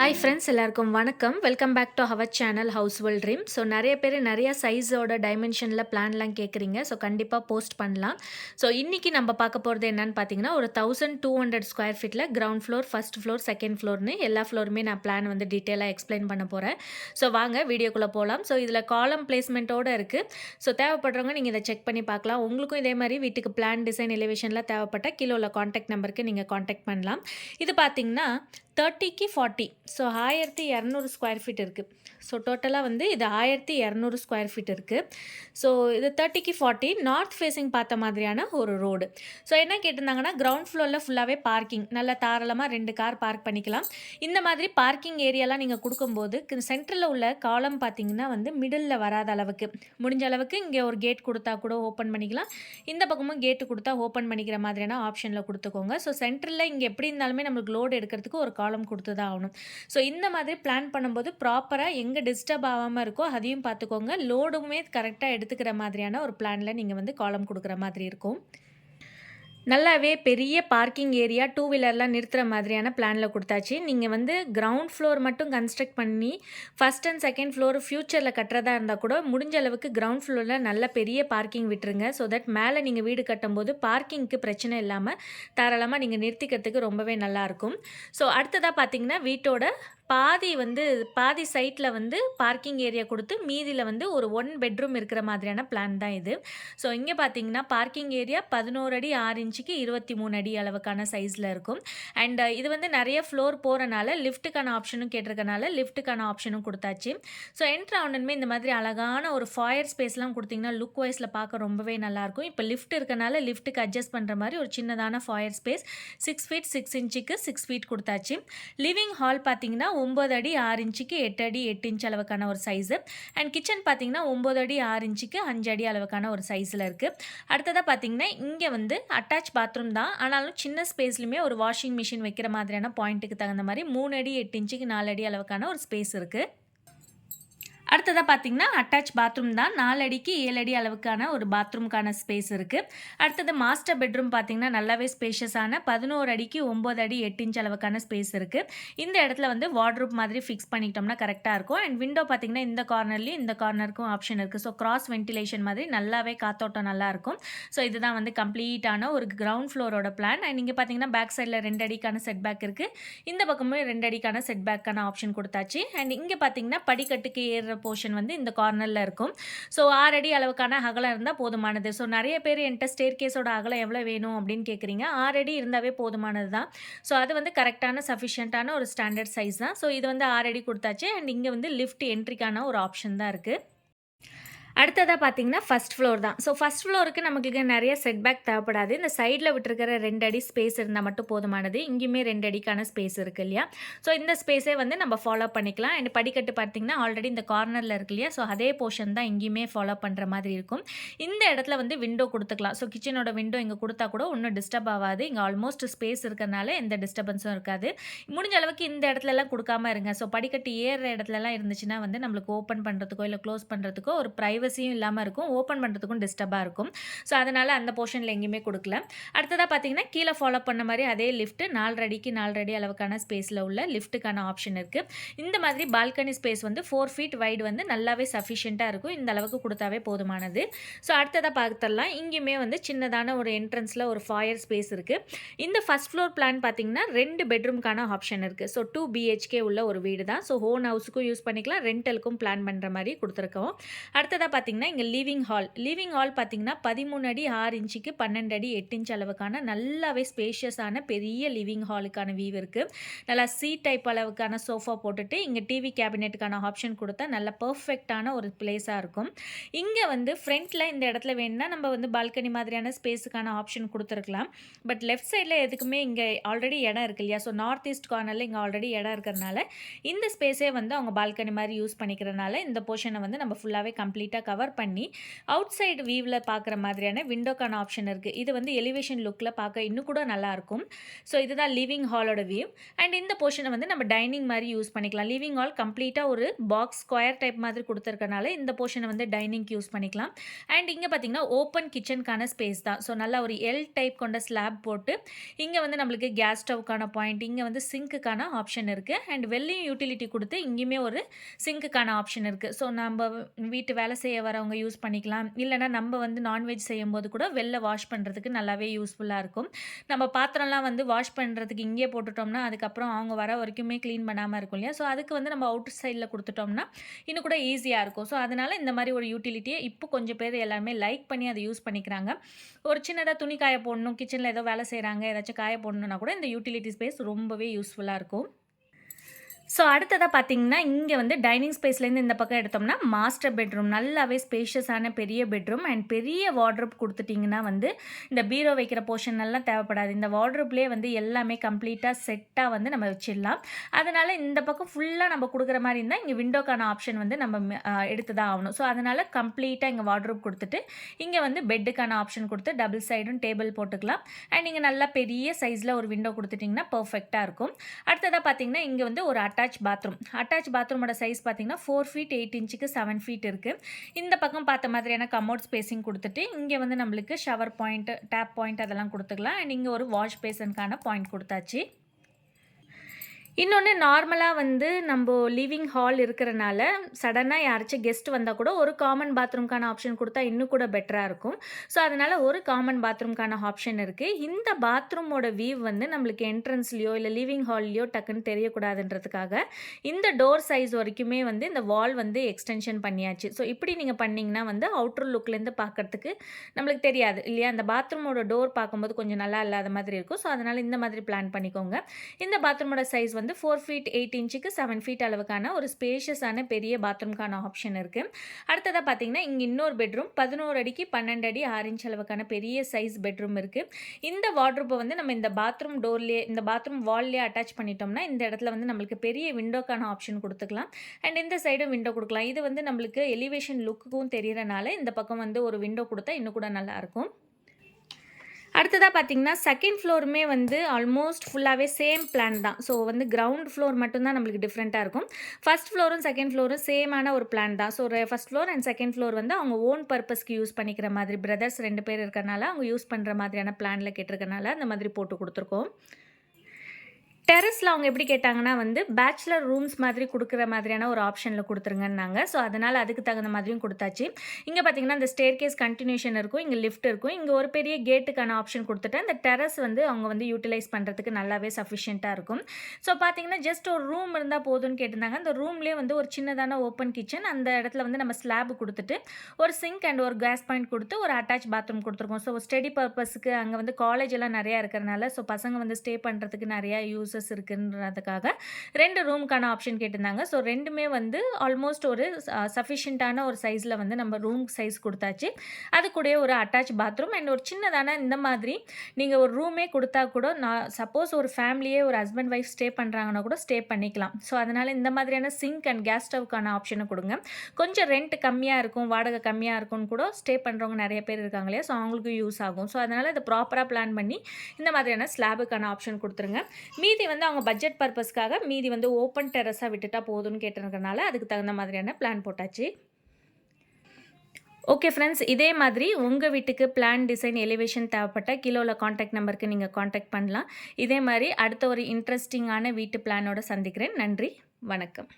Hi friends எல்லாருக்கும் வணக்கம். Welcome back to our channel house well dream so நிறைய பேர் நிறைய சைஸோட டைமென்ஷனில் பிளான்லாம் கேட்குறீங்க ஸோ கண்டிப்பாக போஸ்ட் பண்ணலாம். ஸோ இன்றைக்கி நம்ம பார்க்க போகிறது என்னன்னு பார்த்தீங்கன்னா ஒரு தௌசண்ட் டூ ஹண்ட்ரட் ஸ்கொயர் ஃபீட்டில் ground floor first floor second ஃப்ளோர்னு எல்லா ஃப்ளோருமே நான் பிளான் வந்து டீட்டெயிலாக எக்ஸ்பிளைன் பண்ண போகிறேன் ஸோ வாங்க வீடியோக்குள்ளே போகலாம் ஸோ இதில் காலம் பிளேஸ்மெண்ட்டோடு இருக்குது ஸோ தேவைப்படுறவங்க நீங்கள் இதை செக் பண்ணி பார்க்கலாம். உங்களுக்கும் இதே மாதிரி வீட்டுக்கு பிளான் டிசைன் எலிவேஷனில் தேவைப்பட்ட உள்ள காண்டாக்ட் நம்பருக்கு நீங்கள் காண்டாக்ட் பண்ணலாம். இது பார்த்தீங்கன்னா தேர்ட்டிக்கு ஃபார்ட்டி ஸோ ஆயிரத்தி இரநூறு ஸ்கொயர் ஃபீட் இருக்குது ஸோ டோட்டலாக வந்து இது ஆயிரத்தி இரநூறு ஸ்கொயர் ஃபீட் இருக்குது ஸோ இது தேர்ட்டிக்கு ஃபார்ட்டி நார்த் ஃபேஸிங் பார்த்த மாதிரியான ஒரு ரோடு ஸோ என்ன கேட்டிருந்தாங்கன்னா கிரவுண்ட் ஃப்ளோரில் ஃபுல்லாகவே பார்க்கிங் நல்லா தாராளமாக ரெண்டு கார் பார்க் பண்ணிக்கலாம். இந்த மாதிரி பார்க்கிங் ஏரியாலாம் நீங்கள் கொடுக்கும்போது சென்டரில் உள்ள காலம் பார்த்தீங்கன்னா வந்து மிடில் வராத அளவுக்கு. முடிஞ்ச அளவுக்கு இங்கே ஒரு கேட் கொடுத்தா கூட ஓப்பன் பண்ணிக்கலாம். இந்த பக்கமும் கேட்டு கொடுத்தா ஓப்பன் பண்ணிக்கிற மாதிரியான ஆப்ஷனில் கொடுத்துக்கோங்க. ஸோ சென்டரில் இங்கே எப்படி இருந்தாலுமே நம்மளுக்கு லோடு எடுக்கிறதுக்கு ஒரு காலம் கொடுத்து தான் ஆகணும். ஸோ இந்த மாதிரி பிளான் பண்ணும்போது ப்ராப்பராக எங்கே டிஸ்டர்ப் ஆகாமல் இருக்கோ அதையும் பார்த்துக்கோங்க. லோடுமே கரெக்டாக எடுத்துக்கிற மாதிரியான ஒரு பிளானில் நீங்கள் வந்து காலம் கொடுக்குற மாதிரி இருக்கும். நல்லாவே பெரிய பார்க்கிங் ஏரியா டூ வீலர்லாம் நிறுத்துகிற மாதிரியான பிளானில் கொடுத்தாச்சு. நீங்கள் வந்து கிரவுண்ட் ஃப்ளோர் மட்டும் கன்ஸ்ட்ரக்ட் பண்ணி ஃபஸ்ட் அண்ட் செகண்ட் ஃப்ளோர் ஃப்யூச்சரில் கட்டுறதா இருந்தால் கூட முடிஞ்ச அளவுக்கு கிரவுண்ட் ஃப்ளோரில் நல்ல பெரிய பார்க்கிங் விட்டுருங்க. ஸோ தட் மேலே நீங்கள் வீடு கட்டும்போது பார்க்கிங்க்கு பிரச்சனை இல்லாமல் தாராளமாக நீங்கள் நிறுத்திக்கிறதுக்கு ரொம்பவே நல்லாயிருக்கும் ஸோ அடுத்ததாக பார்த்தீங்கன்னா வீட்டோட பாதி வந்து பாதி சைட்டில் வந்து பார்க்கிங் ஏரியா கொடுத்து மீதியில் வந்து ஒரு ஒன் பெட்ரூம் இருக்கிற மாதிரியான பிளான் தான் இது. ஸோ இங்கே பார்த்தீங்கன்னா பார்க்கிங் ஏரியா பதினோரு அடி ஆறு இன்ச்சுக்கு இருபத்தி மூணு அடி அளவுக்கான சைஸில் இருக்கும். அண்ட் இது வந்து நிறைய ஃப்ளோர் போகிறனால லிஃப்ட்டுக்கான ஆப்ஷனும் கேட்டிருக்கனால லிஃப்ட்டுக்கான ஆப்ஷனும் கொடுத்தாச்சு. ஸோ என்ட்ரு ஆனதுமே இந்த மாதிரி அழகான ஒரு ஃபாயர் ஸ்பேஸ்லாம் கொடுத்தீங்கன்னா லுக் வைஸில் பார்க்க ரொம்பவே நல்லாயிருக்கும். இப்போ லிஃப்ட் இருக்கனால லிஃப்ட்டுக்கு அட்ஜஸ்ட் பண்ணுற மாதிரி ஒரு சின்னதான foyer space six feet six இன்ச்சுக்கு சிக்ஸ் ஃபீட் கொடுத்தாச்சு. லிவிங் ஹால் பார்த்தீங்கன்னா ஒம்பது அடி ஆறு இன்ச்சுக்கு எட்டு அடி எட்டு இன்ச் அளவுக்கான ஒரு சைஸு அண்ட் கிச்சன் பார்த்தீங்கன்னா ஒம்பது அடி ஆறு இன்ச்சுக்கு அஞ்சு அடி அளவுக்கான ஒரு சைஸில் இருக்குது அடுத்ததாக பார்த்தீங்கன்னா இங்கே வந்து அட்டாச் பாத்ரூம் தான். ஆனாலும் சின்ன ஸ்பேஸ்லையுமே ஒரு வாஷிங் மிஷின் வைக்கிற மாதிரியான பாயிண்ட்டுக்கு தகுந்த மாதிரி மூணு அடி எட்டு இன்ச்சுக்கு நாலு அடி அளவுக்கான ஒரு ஸ்பேஸ் இருக்குது அடுத்ததாக பார்த்தீங்கன்னா அட்டாச் பாத்ரூம் தான். நாலு அடிக்கு ஏழு அடி அளவுக்கான ஒரு பாத்ரூம்க்கான ஸ்பேஸ் இருக்குது அடுத்தது மாஸ்டர் பெட்ரூம் பார்த்தீங்கன்னா நல்லாவே ஸ்பேஷியஸான பதினோரு அடிக்கு ஒம்பது அடி எட்டு இன்ச் அளவுக்கான ஸ்பேஸ் இருக்குது இந்த இடத்துல வந்து வார்ட்ரூப் மாதிரி ஃபிக்ஸ் பண்ணிக்கிட்டோம்னா கரெக்டாக இருக்கும். அண்ட் விண்டோ பார்த்தீங்கன்னா இந்த கார்னர்லேயும் இந்த கார்னருக்கும் ஆப்ஷன் இருக்குது ஸோ கிராஸ் வென்டிலேஷன் மாதிரி நல்லாவே காத்தோட்டம் நல்லாயிருக்கும் ஸோ இதுதான் வந்து கம்ப்ளீட்டான ஒரு கிரவுண்ட் ஃப்ளோரோட பிளான் அண்ட் இங்கே பார்த்தீங்கன்னா பேக் சைடில் ரெண்டு அடிக்கான செட் பேக் இருக்குது இந்த பக்கமும் ரெண்டு அடிக்கான செட் பேக்கான ஆப்ஷன் கொடுத்தாச்சு. அண்ட் இங்கே பார்த்தீங்கன்னா படிக்கட்டுக்கு ஏறுற போர்ஷன் வந்து இந்த கார்னரில் இருக்கும். ஸோ ஆறு அடி அளவுக்கான அகலம் இருந்தால் போதுமானது. ஸோ நிறைய பேர் என்கிட்ட ஸ்டேர் கேஸோட அகலம் எவ்வளோ வேணும் அப்படின்னு கேட்குறீங்க ஆறு அடி இருந்தாவே போதுமானது தான். ஸோ அது வந்து கரெக்டான சஃபிஷியண்ட்டான ஒரு ஸ்டாண்டர்ட் சைஸ் தான். ஸோ இது வந்து ஆறு அடி கொடுத்தாச்சு. அண்ட் இங்கே வந்து லிஃப்ட் என்ட்ரிக்கான ஒரு ஆப்ஷன் தான் இருக்குது அடுத்ததாக பார்த்தீங்கன்னா ஃபஸ்ட் ஃப்ளோர் தான். ஸோ ஃபஸ்ட் ஃப்ளோருக்கு நமக்கு நிறைய செட் பேக் தேவைப்படாது. இந்த சைடில் விட்டுருக்கிற ரெண்டு அடி ஸ்பேஸ் இருந்தால் மட்டும் போதுமானது. இங்கேயுமே ரெண்டு அடிக்கான ஸ்பேஸ் இருக்குது இல்லையா? ஸோ இந்த ஸ்பேஸே வந்து நம்ம ஃபாலோ பண்ணிக்கலாம். அண்ட் படிக்கட்டு பார்த்தீங்கன்னா ஆல்ரெடி இந்த கார்னரில் இருக்கு இல்லையா? ஸோ அதே போர்ஷன் தான் இங்கேயுமே ஃபாலோ பண்ணுற மாதிரி இருக்கும். இந்த இடத்துல வந்து விண்டோ கொடுத்துக்கலாம். ஸோ கிச்சனோட விண்டோ இங்கே கொடுத்தா கூட ஒன்றும் டிஸ்டர்ப் ஆகாது. இங்கே ஆல்மோஸ்ட் ஸ்பேஸ் இருக்கிறனால எந்த டிஸ்டர்பன்ஸும் இருக்காது. முடிஞ்ச அளவுக்கு இந்த இடத்துலலாம் கொடுக்காம இருங்க. ஸோ படிக்கட்டு ஏறுற இடத்துலலாம் இருந்துச்சுன்னா வந்து நம்மளுக்கு ஓப்பன் பண்ணுறதுக்கோ இல்லை க்ளோஸ் பண்ணுறதுக்கோ ஒரு ப்ரைவசி ப்ரைவசியும் இல்லாமல் இருக்கும். ஓப்பன் பண்ணுறதுக்கும் டிஸ்டர்பாக இருக்கும். ஸோ அதனால் அந்த போர்ஷனில் எங்கேயுமே கொடுக்கல. அடுத்ததாக பார்த்தீங்கன்னா கீழே ஃபாலோ பண்ண மாதிரி அதே லிஃப்ட்டு நாலரடிக்கு நாலரடி அளவுக்கான ஸ்பேஸில் உள்ள லிஃப்ட்டுக்கான ஆப்ஷன் இருக்குது இந்த மாதிரி பால்கனி ஸ்பேஸ் வந்து ஃபோர் ஃபீட் வைடு வந்து நல்லாவே சஃபிஷியண்ட்டாக இருக்கும். இந்த அளவுக்கு கொடுத்தாவே போதுமானது. ஸோ அடுத்ததாக பார்த்துடலாம் இங்கேயுமே வந்து சின்னதான ஒரு என்ட்ரன்ஸில் ஒரு ஃபாயர் ஸ்பேஸ் இருக்குது இந்த ஃபஸ்ட் ஃப்ளோர் பிளான் பார்த்தீங்கன்னா ரெண்டு பெட்ரூம்க்கான ஆப்ஷன் இருக்குது ஸோ டூ பிஹெச்கே உள்ள ஒரு வீடு தான் ஸோ ஹோன் ஹவுஸுக்கும் யூஸ் பண்ணிக்கலாம். ரெண்டலுக்கும் பிளான் பண்ணுற மாதிரி கொடுத்துருக்கோம். அடுத்ததாக பார்த்தீங்கன்னா இங்கே லிவிங் ஹால் லிவிங் ஹால் பார்த்தீங்கன்னா பதிமூணு அடி ஆறு இன்ச்சுக்கு பன்னெண்டு அடி எட்டு இன்ச் அளவுக்கான நல்லாவே ஸ்பேஷியஸான பெரிய லிவிங் ஹாலுக்கான வியூ இருக்குது நல்லா சீ டைப் அளவுக்கான சோஃபா போட்டுட்டு இங்கே டிவி கேபினெட்டுக்கான ஆப்ஷன் கொடுத்தா நல்ல பர்ஃபெக்டான ஒரு பிளேஸாக இருக்கும். இங்கே வந்து ஃப்ரண்ட்டில் இந்த இடத்துல வேணும்னா நம்ம வந்து பால்கனி மாதிரியான ஸ்பேஸுக்கான ஆப்ஷன் கொடுத்துருக்கலாம். பட் லெஃப்ட் சைடில் எதுக்குமே இங்கே ஆல்ரெடி இடம் இருக்கு இல்லையா? ஸோ நார்த் ஈஸ்ட் கார்னரில் இங்கே ஆல்ரெடி இடம் இருக்கிறனால இந்த ஸ்பேஸே வந்து அவங்க பால்கனி மாதிரி யூஸ் பண்ணிக்கிறனால இந்த போர்ஷனை வந்து நம்ம ஃபுல்லாகவே கம்ப்ளீட்டாக கம்ப்ளீட்டாக கவர் பண்ணி அவுட் சைடு வியூவில் பார்க்குற மாதிரியான விண்டோக்கான ஆப்ஷன் இருக்குது இது வந்து எலிவேஷன் லுக்கில் பார்க்க இன்னும் கூட நல்லாயிருக்கும் ஸோ இதுதான் லிவிங் ஹாலோட வியூ அண்ட் இந்த போர்ஷனை வந்து நம்ம டைனிங் மாதிரி யூஸ் பண்ணிக்கலாம். லிவிங் ஹால் கம்ப்ளீட்டாக ஒரு பாக்ஸ் ஸ்கொயர் டைப் மாதிரி கொடுத்துருக்கனால இந்த போர்ஷனை வந்து டைனிங்க்கு யூஸ் பண்ணிக்கலாம். அண்ட் இங்கே பார்த்தீங்கன்னா ஓப்பன் கிச்சனுக்கான ஸ்பேஸ் தான். ஸோ நல்லா ஒரு எல் டைப் கொண்ட ஸ்லாப் போட்டு இங்கே வந்து நம்மளுக்கு கேஸ் ஸ்டவ்க்கான பாயிண்ட் இங்கே வந்து சிங்க்குக்கான ஆப்ஷன் இருக்குது அண்ட் வெள்ளையும் யூட்டிலிட்டி கொடுத்து இங்கேயுமே ஒரு சிங்க்குக்கான ஆப்ஷன் இருக்குது ஸோ நம்ம வீட்டு வேலை செய்ய வரவங்க யூஸ் பண்ணிக்கலாம். இல்லைனா நம்ம வந்து நான்வெஜ் செய்யும் போது கூட வெளில வாஷ் பண்ணுறதுக்கு நல்லாவே யூஸ்ஃபுல்லாக இருக்கும். நம்ம பாத்திரம்லாம் வந்து வாஷ் பண்ணுறதுக்கு இங்கே போட்டுட்டோம்னா அதுக்கப்புறம் அவங்க வர வரைக்குமே க்ளீன் பண்ணாமல் இருக்கும் இல்லையா? ஸோ அதுக்கு வந்து நம்ம அவுட் சைடில் கொடுத்துட்டோம்னா இன்னும் கூட ஈஸியாக இருக்கும். ஸோ அதனால் இந்த மாதிரி ஒரு யூட்டிலிட்டியை இப்போ கொஞ்சம் பேர் எல்லாருமே லைக் பண்ணி அதை யூஸ் பண்ணிக்கிறாங்க. ஒரு சின்னதாக துணி காய போடணும் கிச்சனில் ஏதோ வேலை செய்கிறாங்க ஏதாச்சும் காய போடணுன்னா கூட இந்த யூட்டிலிட்டி ஸ்பேஸ் ரொம்பவே யூஸ்ஃபுல்லாக இருக்கும். ஸோ அடுத்ததாக பார்த்தீங்கன்னா இங்கே வந்து டைனிங் ஸ்பேஸ்லேருந்து இந்த பக்கம் எடுத்தோம்னா மாஸ்டர் பெட்ரூம் நல்லாவே ஸ்பேஷியஸான பெரிய பெட்ரூம் அண்ட் பெரிய வார்ட்ரூப் கொடுத்துட்டிங்கன்னா வந்து இந்த பீரோ வைக்கிற போர்ஷன் எல்லாம் தேவைப்படாது. இந்த வார்ட்ரூப்லேயே வந்து எல்லாமே கம்ப்ளீட்டாக செட்டாக வந்து நம்ம வச்சிடலாம். அதனால் இந்த பக்கம் ஃபுல்லாக நம்ம கொடுக்குற மாதிரி இருந்தால் இங்கே விண்டோக்கான ஆப்ஷன் வந்து நம்ம எடுத்து தான் ஆகணும். ஸோ அதனால் கம்ப்ளீட்டாக இங்கே வார்ட்ரூப் கொடுத்துட்டு இங்கே வந்து பெட்டுக்கான ஆப்ஷன் கொடுத்து டபுள் சைடும் டேபிள் போட்டுக்கலாம். அண்ட் இங்கே நல்லா பெரிய சைஸில் ஒரு விண்டோ கொடுத்துட்டிங்கன்னா பர்ஃபெக்டாக இருக்கும். அடுத்ததாக பார்த்தீங்கன்னா இங்கே வந்து ஒரு அட்டாச் பாத்ரூம் அட்டாச் பாத்ரூமோட சைஸ் பார்த்தீங்கன்னா ஃபோர் ஃபீட் எயிட் இன்ச்சுக்கு செவன் ஃபீட் இருக்குது இந்த பக்கம் பார்த்த மாதிரியான கமோட் ஸ்பேஸிங் கொடுத்துட்டு இங்கே வந்து நம்மளுக்கு ஷவர் பாயிண்ட் டேப் பாயிண்ட் அதெல்லாம் கொடுத்துக்கலாம். அண்ட் இங்கே ஒரு வாஷ் பேசனுக்கான பாயிண்ட் கொடுத்தாச்சு. இன்னொன்று நார்மலாக வந்து நம்ம லிவிங் ஹால் இருக்கிறனால சடனாக யாராச்சும் கெஸ்ட் வந்தால் கூட ஒரு காமன் பாத்ரூம்க்கான ஆப்ஷன் கொடுத்தா இன்னும் கூட பெட்டராக இருக்கும். ஸோ அதனால் ஒரு காமன் பாத்ரூம்க்கான ஆப்ஷன் இருக்குது இந்த பாத்ரூமோட வியூ வந்து நம்மளுக்கு என்ட்ரன்ஸ்லையோ இல்லை லிவிங் ஹால்லையோ டக்குன்னு தெரியக்கூடாதுன்றதுக்காக இந்த டோர் சைஸ் வரைக்குமே வந்து இந்த வால் வந்து எக்ஸ்டென்ஷன் பண்ணியாச்சு. ஸோ இப்படி நீங்கள் பண்ணிங்கன்னா வந்து அவுட்ரு லுக்லேருந்து பார்க்குறதுக்கு நம்மளுக்கு தெரியாது. இல்லையா? அந்த பாத்ரூமோட டோர் பார்க்கும்போது கொஞ்சம் நல்லா இல்லாத மாதிரி இருக்கும். ஸோ அதனால் இந்த மாதிரி பிளான் பண்ணிக்கோங்க. இந்த பாத்ரூமோட சைஸ் வந்து வந்து ஃபோர் ஃபீட் எயிட் இன்ச்சுக்கு செவன் ஃபீட் அளவுக்கான ஒரு ஸ்பேஷியஸான பெரிய பாத்ரூம்க்கான ஆப்ஷன் இருக்குது அடுத்ததாக பார்த்தீங்கன்னா இங்கே இன்னொரு பெட்ரூம் பதினோரு அடிக்கு பன்னெண்டு அடி ஆறு இன்ச் அளவுக்கான பெரிய சைஸ் பெட்ரூம் இருக்குது இந்த வாட்ரூப்பை வந்து நம்ம இந்த பாத்ரூம் டோர்லேயே இந்த பாத்ரூம் வால்லேயே அட்டாச் பண்ணிட்டோம்னா இந்த இடத்துல வந்து நம்மளுக்கு பெரிய விண்டோக்கான ஆப்ஷன் கொடுத்துக்கலாம். அண்ட் இந்த சைடும் விண்டோ கொடுக்கலாம். இது வந்து நம்மளுக்கு எலிவேஷன் லுக்குக்கும் தெரியறனால இந்த பக்கம் வந்து ஒரு விண்டோ கொடுத்தா இன்னும் கூட நல்லாயிருக்கும் அடுத்ததாக பார்த்தீங்கன்னா செகண்ட் ஃப்ளோருமே வந்து ஆல்மோஸ்ட் ஃபுல்லாகவே சேம் பிளான் தான். ஸோ வந்து கிரவுண்ட் ஃப்ளோர் மட்டும்தான் நம்மளுக்கு டிஃப்ரெண்ட்டாக இருக்கும். ஃபஸ்ட் ஃப்ளோரும் செகண்ட் ஃப்ளோரும் சேமான ஒரு பிளான் தான். So first floor and second floor வந்து அவங்க ஓன் பர்பஸ்க்கு யூஸ் பண்ணிக்கிற மாதிரி பிரதர்ஸ் ரெண்டு பேர் இருக்கிறனால அவங்க யூஸ் பண்ணுற மாதிரியான பிளானில் கேட்டிருக்கனால அந்த மாதிரி போட்டு கொடுத்துருக்கோம். டெரஸில் அவங்க எப்படி கேட்டாங்கன்னா வந்து பேச்சுலர் ரூம்ஸ் மாதிரி கொடுக்குற மாதிரியான ஒரு ஆப்ஷனில் கொடுத்துருங்கன்னாங்க. ஸோ அதனால் அதுக்கு தகுந்த மாதிரியும் கொடுத்தாச்சு. இங்கே பார்த்தீங்கன்னா இந்த ஸ்டேர் கேஸ் கண்டினியூஷன் இருக்கும் இங்கே லிஃப்ட் இருக்கும். இங்கே ஒரு பெரிய கேட்டுக்கான ஆப்ஷன் கொடுத்துட்டு அந்த டெரஸ் வந்து அவங்க வந்து யூட்டிலைஸ் பண்ணுறதுக்கு நல்லாவே சஃபிஷியண்ட்டாக இருக்கும். ஸோ பார்த்தீங்கன்னா ஜஸ்ட் ஒரு ரூம் இருந்தால் போதும்னு கேட்டிருந்தாங்க. அந்த ரூம்லேயே வந்து ஒரு சின்னதான ஓப்பன் கிச்சன் அந்த இடத்துல வந்து நம்ம ஸ்லாப் கொடுத்துட்டு ஒரு சிங்க் அண்ட் ஒரு கேஸ் பாயிண்ட் கொடுத்து ஒரு அட்டாச் பாத்ரூம் கொடுத்துருக்கோம். ஸோ ஸ்டடி பர்பஸுக்கு அங்கே வந்து காலேஜ் எல்லாம் நிறையா இருக்கிறனால ஸோ பசங்க வந்து ஸ்டே பண்ணுறதுக்கு நிறையா யூஸ் யூசஸ் இருக்குன்றதுக்காக ரெண்டு ரூமுக்கான ஆப்ஷன் கேட்டிருந்தாங்க. ஸோ ரெண்டுமே வந்து ஆல்மோஸ்ட் ஒரு சஃபிஷியண்ட்டான ஒரு சைஸில் வந்து நம்ம ரூம் சைஸ் கொடுத்தாச்சு. அது கூட ஒரு அட்டாச் பாத்ரூம் அண்ட் ஒரு சின்னதான இந்த மாதிரி நீங்கள் ஒரு ரூமே கொடுத்தா கூட நான் சப்போஸ் ஒரு ஃபேமிலியே ஒரு ஹஸ்பண்ட் ஒய்ஃப் ஸ்டே பண்ணுறாங்கன்னா கூட ஸ்டே பண்ணிக்கலாம். ஸோ அதனால் இந்த மாதிரியான சிங்க் அண்ட் கேஸ் ஸ்டவ்க்கான ஆப்ஷனை கொடுங்க. கொஞ்சம் ரெண்ட் கம்மியாக இருக்கும் வாடகை கம்மியாக இருக்கும்னு கூட ஸ்டே பண்ணுறவங்க நிறைய பேர் இருக்காங்க இல்லையா? ஸோ அவங்களுக்கு யூஸ் ஆகும். ஸோ அதனால் இதை ப்ராப்பராக பிளான் பண்ணி இந்த மாதிரியான ஸ்லாபுக்கான ஆப்ஷன் கொடுத்துருங்க. மீதி வந்து அவங்க பட்ஜெட் பர்பஸ்க்காக மீதி வந்து ஓப்பன் டெரஸாக விட்டுட்டா போதும்னு கேட்டிருக்கனால அதுக்கு தகுந்த மாதிரியான பிளான் போட்டாச்சு. ஓகே ஃப்ரெண்ட்ஸ் இதே மாதிரி உங்கள் வீட்டுக்கு பிளான் டிசைன் எலிவேஷன் தேவைப்பட்ட கிலோவில் காண்டாக்ட் நம்பருக்கு நீங்கள் காண்டாக்ட் பண்ணலாம். இதே மாதிரி அடுத்த ஒரு இன்ட்ரெஸ்டிங்கான வீட்டு பிளானோட சந்திக்கிறேன். நன்றி வணக்கம்.